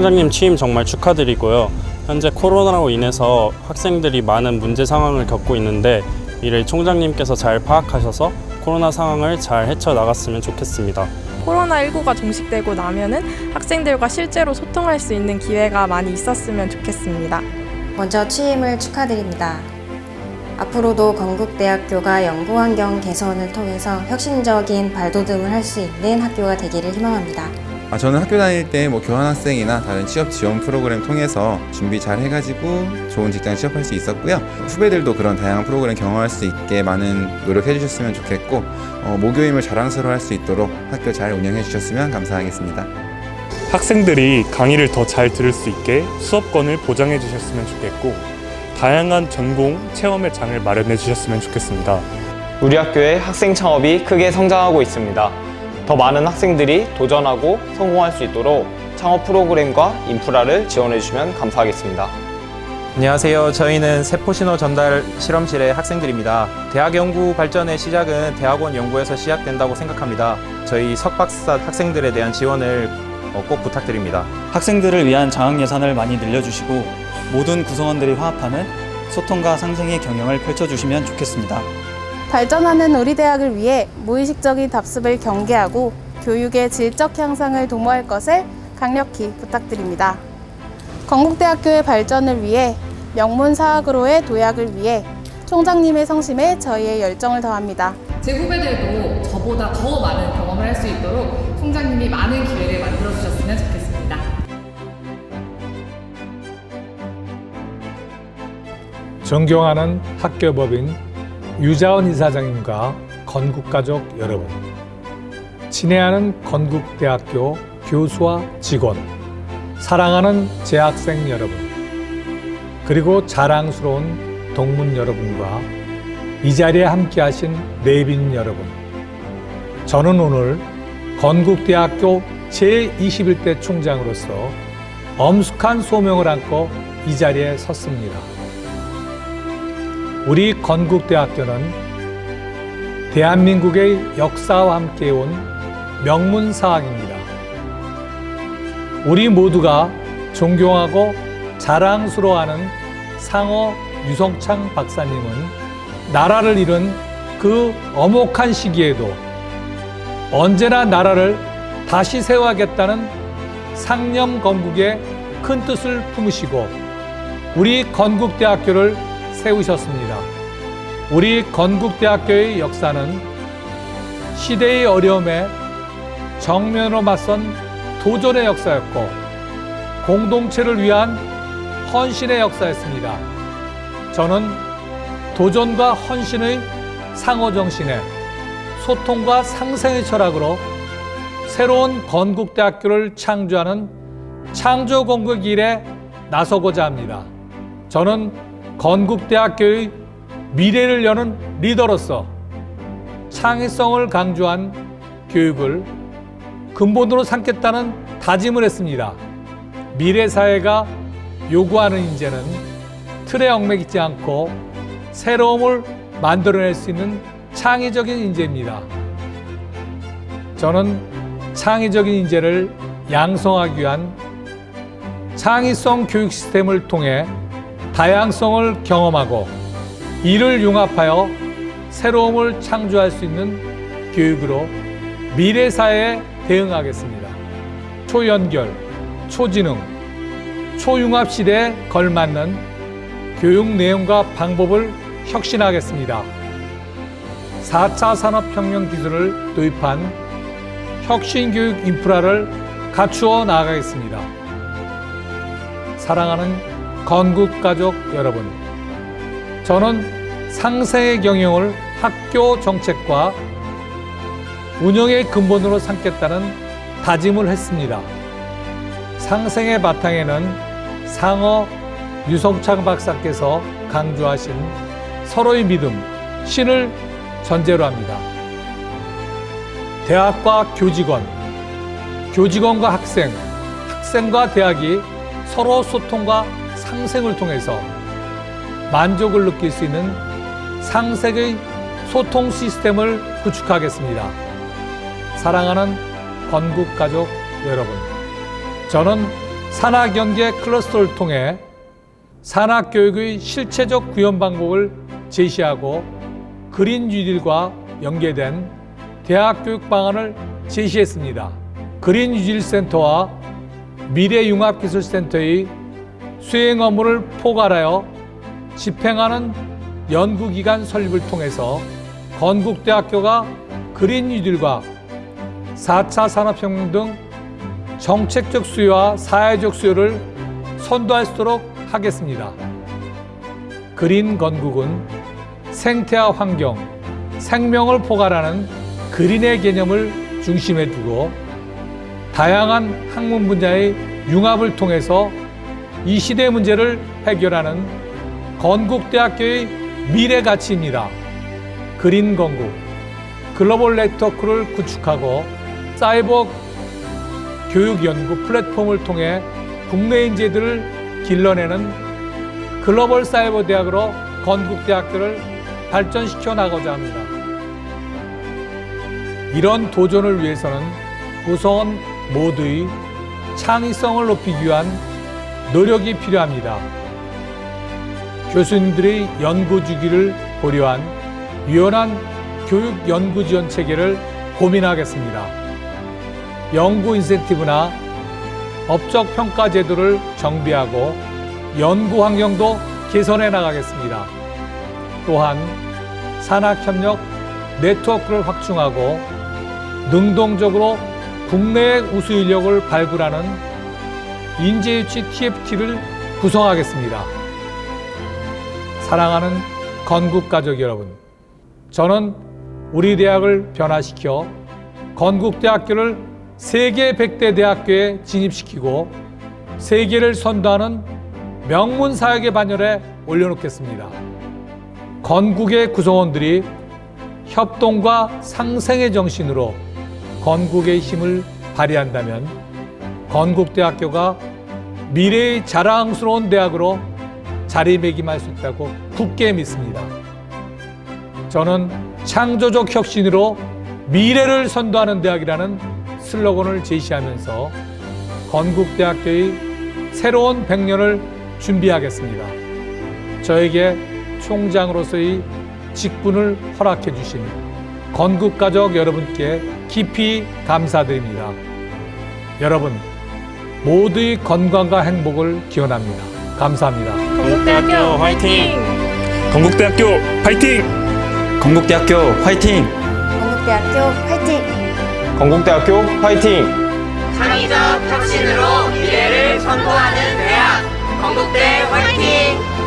총장님 취임 정말 축하드리고요. 현재 코로나로 인해서 학생들이 많은 문제 상황을 겪고 있는데 이를 총장님께서 잘 파악하셔서 코로나 상황을 잘 헤쳐나갔으면 좋겠습니다. 코로나19가 종식되고 나면은 학생들과 실제로 소통할 수 있는 기회가 많이 있었으면 좋겠습니다. 먼저 취임을 축하드립니다. 앞으로도 건국대학교가 연구 환경 개선을 통해서 혁신적인 발돋움을 할 수 있는 학교가 되기를 희망합니다. 아, 저는 학교 다닐 때 뭐 교환학생이나 다른 취업 지원 프로그램 통해서 준비 잘 해가지고 좋은 직장 취업할 수 있었고요. 후배들도 그런 다양한 프로그램 경험할 수 있게 많은 노력해 주셨으면 좋겠고 어, 모교임을 자랑스러워 할 수 있도록 학교 잘 운영해 주셨으면 감사하겠습니다. 학생들이 강의를 더 잘 들을 수 있게 수업권을 보장해 주셨으면 좋겠고 다양한 전공 체험의 장을 마련해 주셨으면 좋겠습니다. 우리 학교의 학생 창업이 크게 성장하고 있습니다. 더 많은 학생들이 도전하고 성공할 수 있도록 창업 프로그램과 인프라를 지원해 주시면 감사하겠습니다. 안녕하세요. 저희는 세포신호 전달 실험실의 학생들입니다. 대학 연구 발전의 시작은 대학원 연구에서 시작된다고 생각합니다. 저희 석박사 학생들에 대한 지원을 어, 꼭 부탁드립니다. 학생들을 위한 장학 예산을 많이 늘려주시고 모든 구성원들이 화합하는 소통과 상생의 경영을 펼쳐주시면 좋겠습니다. 발전하는 우리 대학을 위해 무의식적인 답습을 경계하고 교육의 질적 향상을 도모할 것을 강력히 부탁드립니다. 건국대학교의 발전을 위해 명문 사학으로의 도약을 위해 총장님의 성심에 저희의 열정을 더합니다. 제 후배들도 저보다 더 많은 경험을 할 수 있도록 총장님이 많은 기회를 만들어 주셨으면 좋겠습니다. 존경하는 학교법인 유자원 이사장님과 건국가족 여러분, 친애하는 건국대학교 교수와 직원, 사랑하는 재학생 여러분, 그리고 자랑스러운 동문 여러분과 이 자리에 함께하신 내빈 여러분, 저는 오늘 건국대학교 제21대 총장으로서 엄숙한 소명을 안고 이 자리에 섰습니다. 우리 건국대학교는 대한민국의 역사와 함께 온 명문사학입니다. 우리 모두가 존경하고 자랑스러워하는 상어 유성창 박사님은 나라를 잃은 그 엄혹한 시기에도 언제나 나라를 다시 세워야겠다는 상념 건국의 큰 뜻을 품으시고 우리 건국대학교를 세우셨습니다. 우리 건국대학교의 역사는 시대의 어려움에 정면으로 맞선 도전의 역사였고 공동체를 위한 헌신의 역사였습니다. 저는 도전과 헌신의 상호 정신에 소통과 상생의 철학으로 새로운 건국대학교를 창조하는 창조 건국 일에 나서고자 합니다. 저는 건국대학교의 미래를 여는 리더로서 창의성을 강조한 교육을 근본으로 삼겠다는 다짐을 했습니다. 미래 사회가 요구하는 인재는 틀에 얽매이지 않고 새로움을 만들어낼 수 있는 창의적인 인재입니다. 저는 창의적인 인재를 양성하기 위한 창의성 교육 시스템을 통해 다양성을 경험하고 이를 융합하여 새로움을 창조할 수 있는 교육으로 미래 사회에 대응하겠습니다. 초연결, 초지능, 초융합 시대에 걸맞는 교육 내용과 방법을 혁신하겠습니다. 4차 산업혁명 기술을 도입한 혁신교육 인프라를 갖추어 나가겠습니다. 사랑하는 건국 가족 여러분, 저는 상생의 경영을 학교 정책과 운영의 근본으로 삼겠다는 다짐을 했습니다. 상생의 바탕에는 상어 유성창 박사께서 강조하신 서로의 믿음, 신을 전제로 합니다. 대학과 교직원, 교직원과 학생, 학생과 대학이 서로 소통과 상생을 통해서 만족을 느낄 수 있는 상생의 소통 시스템을 구축하겠습니다. 사랑하는 건국 가족 여러분, 저는 산학 연계 클러스터를 통해 산학 교육의 실체적 구현 방법을 제시하고 그린 뉴딜과 연계된 대학 교육 방안을 제시했습니다. 그린 뉴딜 센터와 미래융합기술센터의 수행 업무를 포괄하여 집행하는 연구기관 설립을 통해서 건국대학교가 그린 뉴딜과 4차 산업혁명 등 정책적 수요와 사회적 수요를 선도할 수 있도록 하겠습니다. 그린 건국은 생태와 환경, 생명을 포괄하는 그린의 개념을 중심에 두고 다양한 학문 분야의 융합을 통해서 이 시대 문제를 해결하는 건국대학교의 미래 가치입니다. 그린 건국, 글로벌 네트워크를 구축하고 사이버 교육 연구 플랫폼을 통해 국내 인재들을 길러내는 글로벌 사이버 대학으로 건국대학교를 발전시켜 나가고자 합니다. 이런 도전을 위해서는 우선 모두의 창의성을 높이기 위한 노력이 필요합니다. 교수님들의 연구 주기를 고려한 유연한 교육 연구 지원 체계를 고민하겠습니다. 연구 인센티브나 업적 평가 제도를 정비하고 연구 환경도 개선해 나가겠습니다. 또한 산학 협력 네트워크를 확충하고 능동적으로 국내의 우수 인력을 발굴하는 인재 유치 TFT를 구성하겠습니다. 사랑하는 건국 가족 여러분, 저는 우리 대학을 변화시켜 건국대학교를 세계 100대 대학교에 진입시키고 세계를 선도하는 명문 사역의 반열에 올려놓겠습니다. 건국의 구성원들이 협동과 상생의 정신으로 건국의 힘을 발휘한다면 건국대학교가 미래의 자랑스러운 대학으로 자리매김할 수 있다고 굳게 믿습니다. 저는 창조적 혁신으로 미래를 선도하는 대학이라는 슬로건을 제시하면서 건국대학교의 새로운 100년을 준비하겠습니다. 저에게 총장으로서의 직분을 허락해 주신 건국가족 여러분께 깊이 감사드립니다. 여러분, 모두의 건강과 행복을 기원합니다. 감사합니다. 건국대학교 화이팅! 건국대학교 화이팅! 건국대학교 화이팅! 건국대학교 화이팅! 건국대학교 화이팅! 창의적 혁신으로 미래를 선도하는 대학 건국대 화이팅!